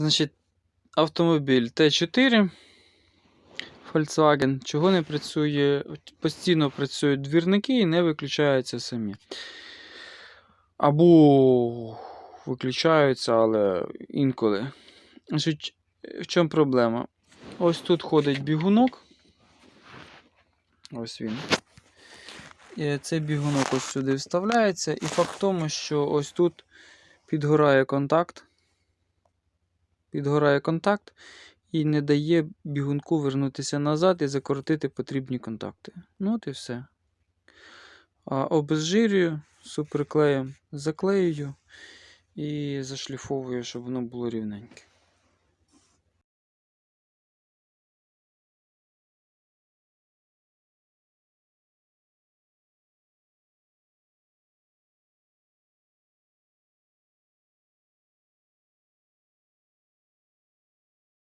Значить, автомобіль Т4 Volkswagen. Чого не працює? Постійно працюють двірники і не виключаються самі. Або виключаються, але інколи. Значить, в чому проблема? Ось тут ходить бігунок. Ось він. І цей бігунок ось сюди вставляється. І факт в тому, що ось тут підгорає контакт. Підгорає контакт і не дає бігунку вернутися назад і закоротити потрібні контакти. Ну от і все. А обезжирюю, суперклеєм заклеюю і зашліфовую, щоб воно було рівненьке.